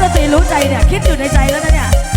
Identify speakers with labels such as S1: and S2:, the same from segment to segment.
S1: ดนตรีรู้ใจเนี่ย คิดอยู่ในใจแล้วนะเนี่ย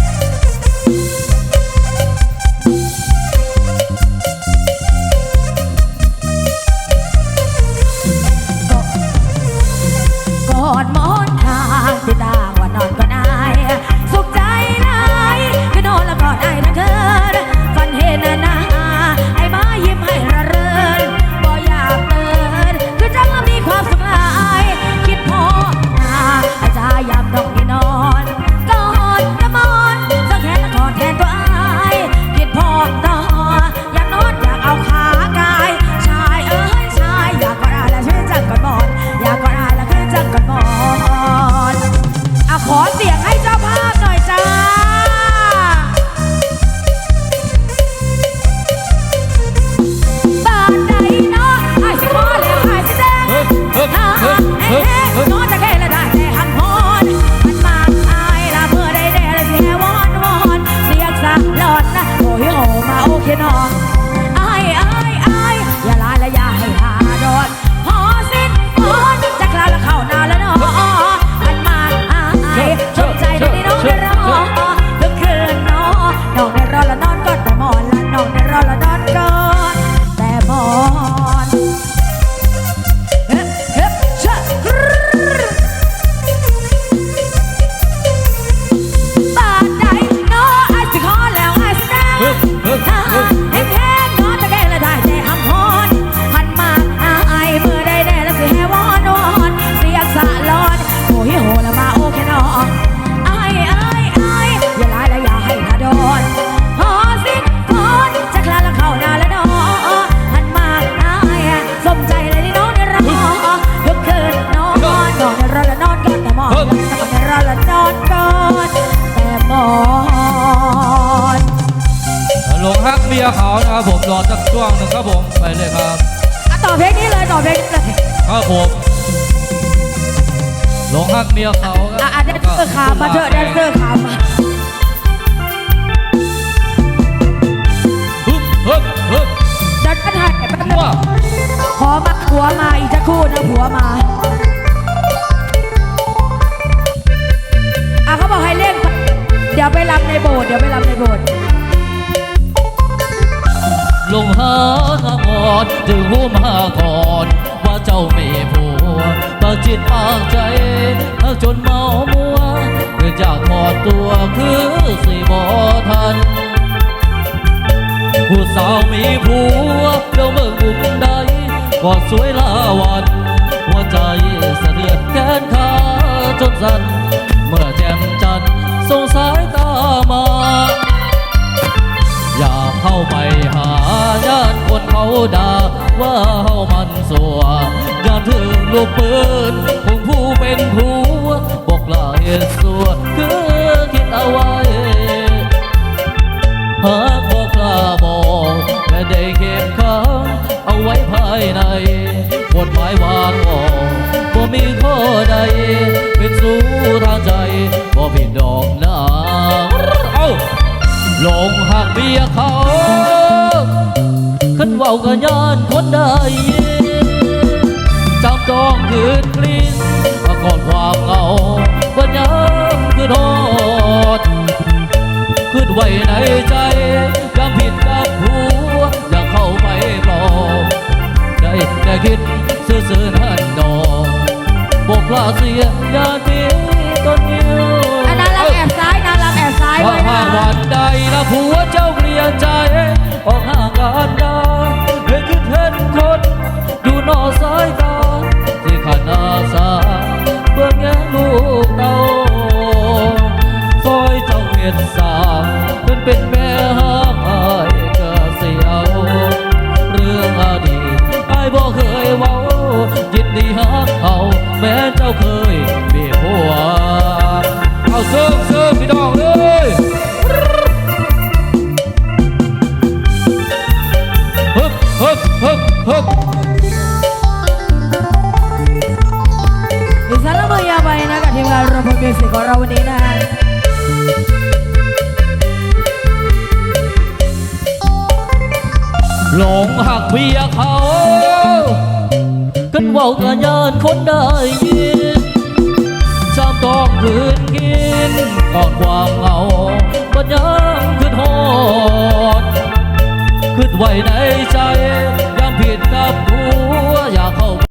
S1: หลง
S2: ฮั
S1: กเมียเขานะครับ
S2: ผมรอสักช่วงหนึ่งครับผมไปเลยครับ
S1: อะต่อเพลงนี้เลยต่อเพลงนี้เลย
S2: ครับผมหลงฮักเมียเขา
S1: อะอะแดนเซอร์ขามาเถอะแดนเซอร์ขามา
S2: ฮึบฮึบฮึบ
S1: เดันกันถ่ายแป๊บนึง
S2: ว่า
S1: ขอมาผัวมาอีกจะครู่นะผัวมาอะเขาบอกให้เล่นเดี๋ยวไปรำในโบสถ์เดี๋ยวไปรำในโบสถ์
S2: ลงหาทางอ่อนจึงหูมาก่อนว่าเจ้าไม่ผัวปาจิตปากใจจนเมามัวเกิดจากถอดตัวคือสิบ่ทัน ผู้สาวมีผัวเดี๋ยวเมื่อกุมใดก็สวยลาวันหัวใจสะเทือนแขนขาจนสั่นเมื่อแจ่มจันทร์ส่งสายตามา ด่าว่าเฮามันสัวอย่าถึงลูกปืนคงผู้เป็นผัวบอกลาเหตุสัวคือคิดเอาไว้หากบอกลาบอกและได้เก็บค้างเอาไว้ภายในกฎหมายวางออกบ่มีข้อใด เป็นสู้ทางใจบ่ผิดดอกนาเอ้าหลงหักเบียเขา ขันเว้าก็ยานคนได้ยินจำต้องคืนกลิ้นมาก่อนความเหงาวันยังคือทอดขึ้นไว้ในใจยังผิดกับผัวอยากเข้าไปปลอบได้แต่คิดซื่อๆนั่นดอกบอกลาเสียยาตีต้นนิ้ว
S1: อันนั้นรักแอบซ้ายนะรักแอบซ้าย
S2: ว่า
S1: ไว้
S2: หาก
S1: นะ
S2: วันใดละผัวเจ้าเปลี่ยนใจ มิวสิของเราวันนี้นะคะหลงหักเพียเขา กันว่ากระยานคนได้
S1: ยินจำต้องคืนกินก่อนความเห
S2: งาบัดยังคืนหอดคืนไวในใจ